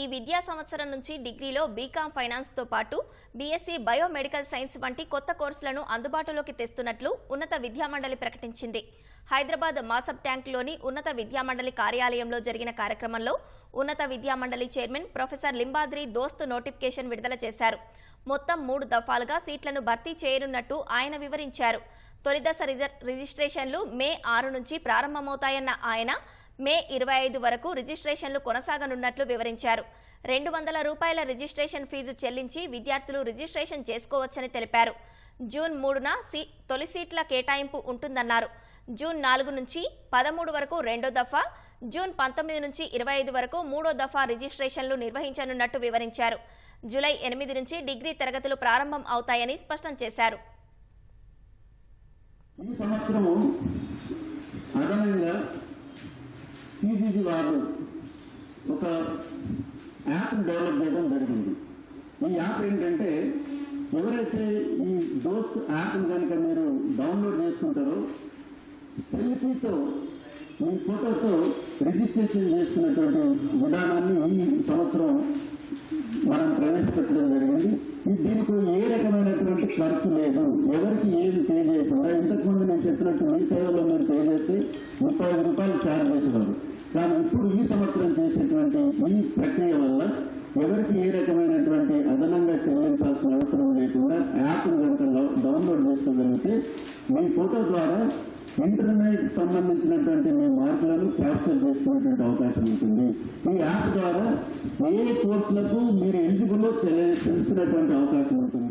ఈ విద్యా సంవత్సరం నుంచి డిగ్రీలో బీకామ్ ఫైనాన్స్తో పాటు బీఎస్సీ బయోమెడికల్ సైన్స్ వంటి కొత్త కోర్సులను అందుబాటులోకి తెస్తున్నట్లు ఉన్నత విద్యామండలి ప్రకటించింది. హైదరాబాద్ మాసబ్ ట్యాంక్లోని ఉన్నత విద్యామండలి కార్యాలయంలో జరిగిన కార్యక్రమంలో ఉన్నత విద్యామండలి చైర్మన్ ప్రొఫెసర్ లింబాద్రి దోస్త్ నోటిఫికేషన్ విడుదల చేశారు. మొత్తం మూడు దఫాలుగా సీట్లను భర్తీ చేయనున్నట్టు ఆయన వివరించారు. తొలి దశ రిజిస్ట్రేషన్లు మే ఆరు నుంచి ప్రారంభమవుతాయన్న ఆయన మే ఇరవై ఐదు వరకు రిజిస్ట్రేషన్లు కొనసాగనున్నట్లు వివరించారు. రెండు వందల రూపాయల రిజిస్ట్రేషన్ ఫీజు చెల్లించి విద్యార్థులు రిజిస్ట్రేషన్ చేసుకోవచ్చని తెలిపారు. జూన్ మూడున సీ తొలి సీట్ల కేటాయింపు ఉంటుందన్నారు. జూన్ నాలుగు నుంచి పదమూడు వరకు రెండో దఫా జూన్ పంతొమ్మిది నుంచి ఇరవై ఐదు వరకు మూడో దఫా రిజిస్ట్రేషన్లు నిర్వహించనున్నట్టు వివరించారు. జూలై ఎనిమిది నుంచి డిగ్రీ తరగతులు ప్రారంభం అవుతాయని స్పష్టం చేశారు. ఈ సంవత్సరం అదనంగా వారు ఒక యాప్ డెవలప్ చేయడం జరిగింది. ఈ యాప్ ఏంటంటే ఎవరైతే ఈ దోస్త్ యాప్ కనుక మీరు డౌన్లోడ్ చేసుకుంటారో సెల్ఫీతో మీ ఫోటోతో రిజిస్ట్రేషన్ చేసుకున్నటువంటి విధానాన్ని ఈ సంవత్సరం మనం ప్రవేశపెట్టడం జరిగింది. దీనికి ఖర్చు లేదు ఎవరికి ఏది పే చేయకుండా ఇంతకుముందు నేను చెప్పినట్టు మీ సేవలో మీరు పే చేస్తే ముప్పై ఐదు రూపాయలు ఛార్జ్ చేసేవారు. కానీ ఇప్పుడు ఈ సంవత్సరం చేసేటువంటి ఈ ప్రక్రియ వల్ల ఎవరికి ఏ రకమైనటువంటి అదనంగా చెల్లించాల్సిన అవసరం లేకుండా యాప్ను కనుక డౌన్లోడ్ చేసుకోగలిగితే మీ ఫోటో ద్వారా ఇంటర్నెట్ సంబంధించినటువంటి మీ మార్కులను క్యాప్చర్ చేసుకునేటువంటి అవకాశం ఉంటుంది. ఈ యాప్ ద్వారా ఏ కోర్సులకు మీరు ఎందుకులో తెలుసుకునేటువంటి అవకాశం ఉంటుంది.